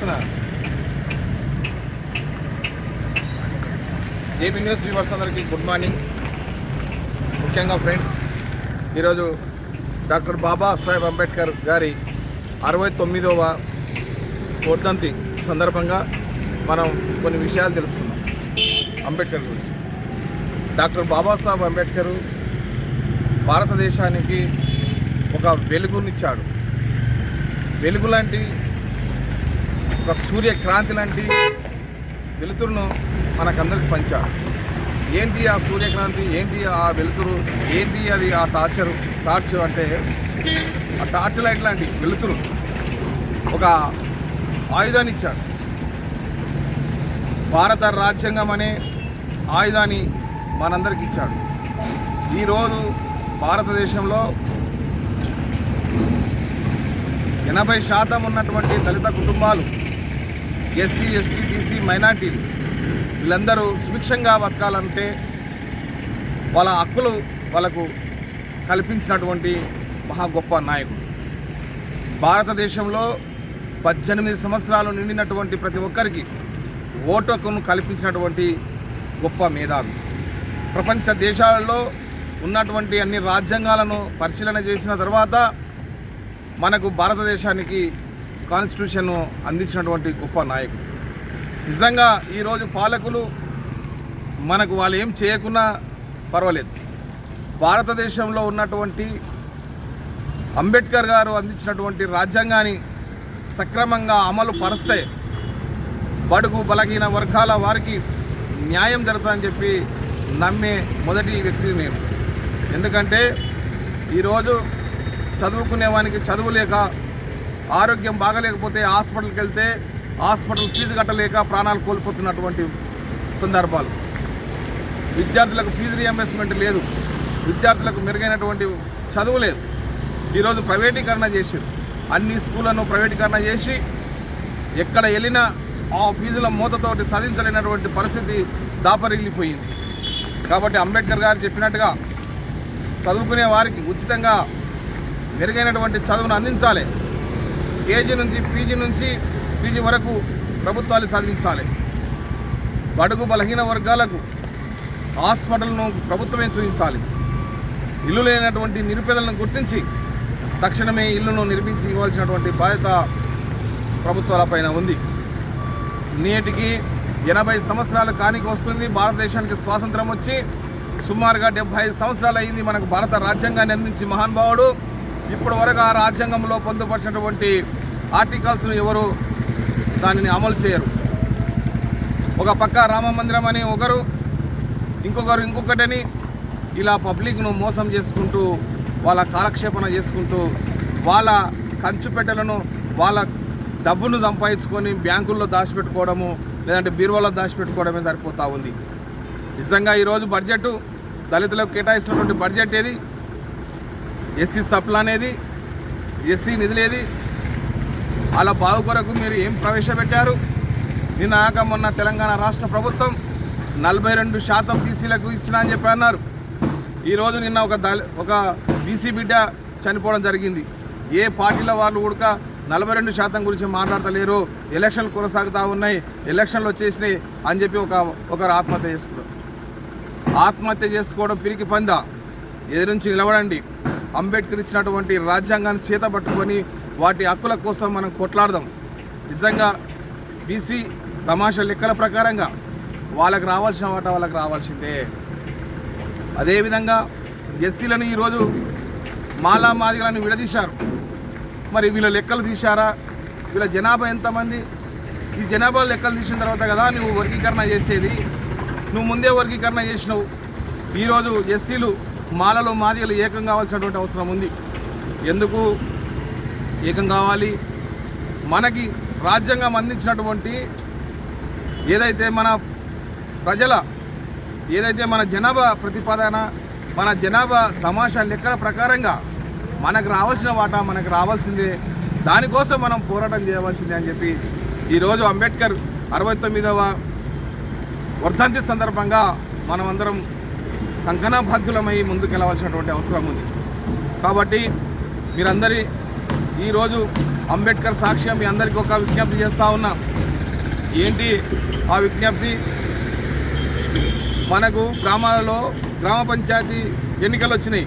చేస్తున్నా. AP news viewers అందరికీ good morning. ముఖ్యంగా ఫ్రెండ్స్ ఈరోజు డాక్టర్ బాబా సాహెబ్ అంబేద్కర్ గారి అరవై తొమ్మిదవ వర్ధంతి సందర్భంగా మనం కొన్ని విషయాలు తెలుసుకున్నాం అంబేద్కర్ గురించి. డాక్టర్ బాబాసాహెబ్ అంబేద్కర్ భారతదేశానికి ఒక వెలుగునిచ్చాడు. వెలుగు లాంటి ఒక సూర్యక్రాంతి లాంటి వెలుతురును మనకందరికి పంచాడు ఏంటి ఆ సూర్యక్రాంతి? ఏంటి ఆ వెలుతురు? ఏంటి అది ఆ టార్చర్? టార్చ్ అంటే ఆ టార్చ్ లైట్ లాంటి వెలుతురు. ఒక ఆయుధాన్ని ఇచ్చాడు భారత రాజ్యాంగం అనే ఆయుధాన్ని మనందరికి ఇచ్చాడు. ఈరోజు భారతదేశంలో ఎనభై శాతం ఉన్నటువంటి దళిత కుటుంబాలు ఎస్సీ ఎస్టీ బీసీ మైనార్టీలు వీళ్ళందరూ సుభిక్షంగా బతకాలంటే వాళ్ళ హక్కులు వాళ్ళకు కల్పించినటువంటి మహా గొప్ప నాయకుడు. భారతదేశంలో పద్దెనిమిది సంవత్సరాలు నిండినటువంటి ప్రతి ఒక్కరికి ఓటు హక్కును కల్పించినటువంటి గొప్ప మేధావి. ప్రపంచ దేశాలలో ఉన్నటువంటి అన్ని రాజ్యాంగాలను పరిశీలన చేసిన తర్వాత మనకు భారతదేశానికి కాన్స్టిట్యూషన్ అందించినటువంటి గొప్ప నాయకుడు. నిజంగా ఈరోజు పాలకులు మనకు వాళ్ళు ఏం చేయకున్నా పర్వాలేదు. భారతదేశంలో ఉన్నటువంటి అంబేద్కర్ గారు అందించినటువంటి రాజ్యాంగాన్ని సక్రమంగా అమలు పరుస్తే బడుగు బలహీన వర్గాల వారికి న్యాయం జరుగుతుందని చెప్పి నమ్మే మొదటి వ్యక్తి నేను. ఎందుకంటే ఈరోజు చదువుకునే వానికి చదువు లేక ఆరోగ్యం బాగలేకపోతే హాస్పిటల్కి వెళ్తే హాస్పిటల్ ఫీజు కట్టలేక ప్రాణాలు కోల్పోతున్నటువంటి సందర్భాలు. విద్యార్థులకు ఫీజు రియంబర్స్మెంట్ లేదు. విద్యార్థులకు మెరుగైనటువంటి చదువు లేదు. ఈరోజు ప్రైవేటీకరణ చేసి అన్ని స్కూళ్ళను ప్రైవేటీకరణ చేసి ఎక్కడ వెళ్ళినా ఆ ఫీజుల మూతతోటి చదివించలేనటువంటి పరిస్థితి దాపరిగిలిపోయింది కాబట్టి అంబేద్కర్ గారు చెప్పినట్టుగా చదువుకునే వారికి ఉచితంగా మెరుగైనటువంటి చదువును అందించాలి. కేజీ నుంచి పీజీ నుంచి పీజీ వరకు ప్రభుత్వాలు సాధించాలి. బడుగు బలహీన వర్గాలకు హాస్పిటల్ను ప్రభుత్వమే చూపించాలి. ఇల్లు లేనటువంటి నిరుపేదలను గుర్తించి తక్షణమే ఇల్లును నిర్మించి ఇవ్వాల్సినటువంటి బాధ్యత ప్రభుత్వాలపైన ఉంది. నేటికి ఎనభై సంవత్సరాల కానికి వస్తుంది భారతదేశానికి స్వాతంత్రం వచ్చి సుమారుగా డెబ్బై ఐదు సంవత్సరాలు అయింది మనకు భారత రాజ్యాంగాన్ని అందించి మహానుభావుడు. ఇప్పటి వరకు ఆ రాజ్యాంగంలో పొందుపరిచినటువంటి ఆర్టికల్స్ను ఎవరు దానిని అమలు చేయరు. ఒక పక్క రామ మందిరం అని ఒకరు ఇంకొకరు ఇంకొకటని ఇలా పబ్లిక్ను మోసం చేసుకుంటూ వాళ్ళ కాలక్షేపణ చేసుకుంటూ వాళ్ళ కంచుపెట్టెలను వాళ్ళ డబ్బును సంపాదించుకొని బ్యాంకుల్లో దాచిపెట్టుకోవడము లేదంటే బీరువాలో దాచిపెట్టుకోవడమే సరిపోతూ ఉంది. నిజంగా ఈరోజు బడ్జెట్ దళితులకు కేటాయిస్తున్నటువంటి బడ్జెట్ ఏది? ఎస్సీ సప్లా అనేది ఎస్సీ నిధులేది? వాళ్ళ బాగు కొరకు మీరు ఏం ప్రవేశపెట్టారు? నిన్న ఆక మొన్న తెలంగాణ రాష్ట్ర ప్రభుత్వం నలభై రెండు శాతం బీసీలకు ఇచ్చిన అని చెప్పి అన్నారు. ఈరోజు నిన్న ఒక దళ ఒక బీసీ బిడ్డ చనిపోవడం జరిగింది. ఏ పార్టీల వాళ్ళు ఉడక నలభై రెండు శాతం గురించి మాట్లాడతలేరు. ఎలక్షన్లు కొనసాగుతూ ఉన్నాయి. ఎలక్షన్లు వచ్చేసినాయి అని చెప్పి ఒక ఒకరు ఆత్మహత్య చేసుకున్నారు. ఆత్మహత్య చేసుకోవడం పిరికి పంద. ఎదురుంచి నిలబడండి. అంబేద్కర్ ఇచ్చినటువంటి రాజ్యాంగాన్ని చేత పట్టుకొని వాటి హక్కుల కోసం మనం కొట్లాడదాం. నిజంగా బీసీ తమాషా లెక్కల ప్రకారంగా వాళ్ళకి రావాల్సిన వాట వాళ్ళకి రావాల్సిందే. అదేవిధంగా ఎస్సీలను ఈరోజు మాలా మాదిగలను విడదీశారు. మరి వీళ్ళ లెక్కలు తీశారా? వీళ్ళ జనాభా ఎంతమంది? ఈ జనాభా లెక్కలు తీసిన తర్వాత కదా నువ్వు వర్గీకరణ చేసేది? నువ్వు ముందే వర్గీకరణ చేసినావు. ఈరోజు ఎస్సీలు మాలలో మాదిగలు ఏకం కావాల్సినటువంటి అవసరం ఉంది. ఎందుకు? ఏకం కావాలి. మనకి రాజ్యాంగం అందించినటువంటి ఏదైతే మన ప్రజల ఏదైతే మన జనాభా ప్రతిపాదన మన జనాభా తమాషా లెక్కల ప్రకారంగా మనకు రావాల్సిన వాటా మనకు రావాల్సిందే. దానికోసం మనం పోరాటం చేయవలసిందే అని చెప్పి ఈరోజు అంబేద్కర్ అరవై తొమ్మిదవ వర్ధంతి సందర్భంగా మనమందరం కంకణబద్ధులమై ముందుకెళ్ళవలసినటువంటి అవసరం ఉంది. కాబట్టి మీరందరి ఈరోజు అంబేద్కర్ సాక్ష్యం మీ అందరికీ ఒక విజ్ఞప్తి చేస్తూ ఉన్నా. ఏంటి ఆ విజ్ఞప్తి? మనకు గ్రామాలలో గ్రామ పంచాయతీ ఎన్నికలు వచ్చినాయి.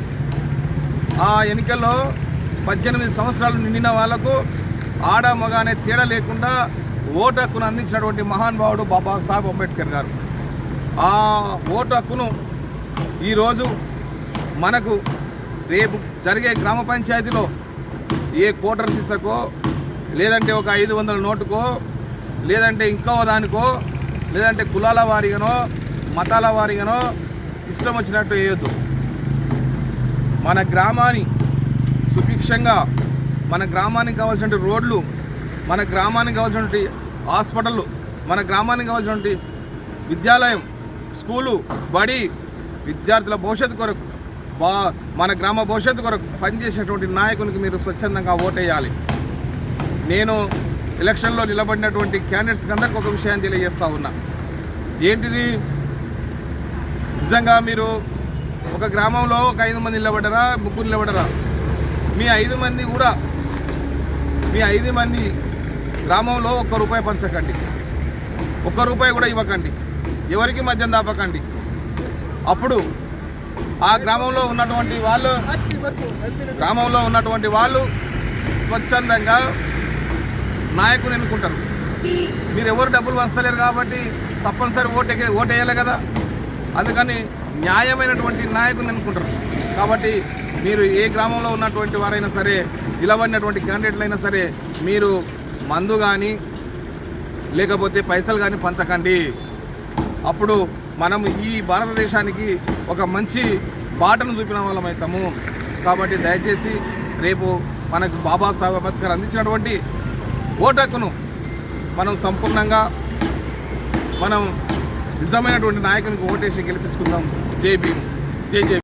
ఆ ఎన్నికల్లో పద్దెనిమిది సంవత్సరాలు నిండిన వాళ్ళకు ఆడ మగ అనే తేడా లేకుండా ఓటు హక్కును అందించినటువంటి మహానుభావుడు బాబాసాహెబ్ అంబేద్కర్ గారు. ఆ ఓటు హక్కును ఈరోజు మనకు రేపు జరిగే గ్రామ పంచాయతీలో ఏ కోటర్ సీసకో లేదంటే ఒక ఐదు వందల నోటుకో లేదంటే ఇంకో దానికో లేదంటే కులాల వారిగానో మతాల వారిగానో ఇష్టం వచ్చినట్టు వేయొద్దు. మన గ్రామాన్ని సుభిక్షంగా మన గ్రామానికి కావాల్సిన రోడ్లు మన గ్రామానికి కావాల్సినటువంటి హాస్పిటళ్ళు మన గ్రామానికి కావాల్సినటువంటి విద్యాలయం స్కూలు బడి విద్యార్థుల భవిష్యత్తు కొరకు బా మన గ్రామ భవిష్యత్తు కొరకు పనిచేసేటువంటి నాయకునికి మీరు స్వచ్ఛందంగా ఓటేయాలి. నేను ఎలక్షన్లో నిలబడినటువంటి క్యాండిడేట్స్కి అందరికీ ఒక విషయాన్ని తెలియజేస్తా ఉన్నా. ఏంటిది? నిజంగా మీరు ఒక గ్రామంలో ఒక ఐదు మంది నిలబడరా ముగ్గురు నిలబడరా? మీ ఐదు మంది కూడా మీ ఐదు మంది గ్రామంలో ఒక్క రూపాయి పంచకండి. ఒక్క రూపాయి కూడా ఇవ్వకండి. ఎవరికి మద్యం దాపకండి? అప్పుడు ఆ గ్రామంలో ఉన్నటువంటి వాళ్ళు గ్రామంలో ఉన్నటువంటి వాళ్ళు స్వచ్ఛందంగా నాయకుని ఎన్నుకుంటారు. మీరు ఎవరు డబ్బులు వస్తలేరు కాబట్టి తప్పనిసరి ఓటే ఓటేయాలి కదా. అందుకని న్యాయమైనటువంటి నాయకుని ఎన్నుకుంటారు. కాబట్టి మీరు ఏ గ్రామంలో ఉన్నటువంటి వారైనా సరే నిలబడినటువంటి క్యాండిడేట్లు అయినా సరే మీరు మందు కానీ లేకపోతే పైసలు కానీ పంచకండి. అప్పుడు మనం ఈ భారతదేశానికి ఒక మంచి బాటను చూపిన వాళ్ళమవుతాము కాబట్టి దయచేసి రేపు మనకు బాబాసాహెబ్ అంబేద్కర్ అందించినటువంటి ఓటక్కును మనం సంపూర్ణంగా మనం నిజమైనటువంటి నాయకునికి ఓటేసి గెలిపించుకుందాం. జై భీమ్. జై జై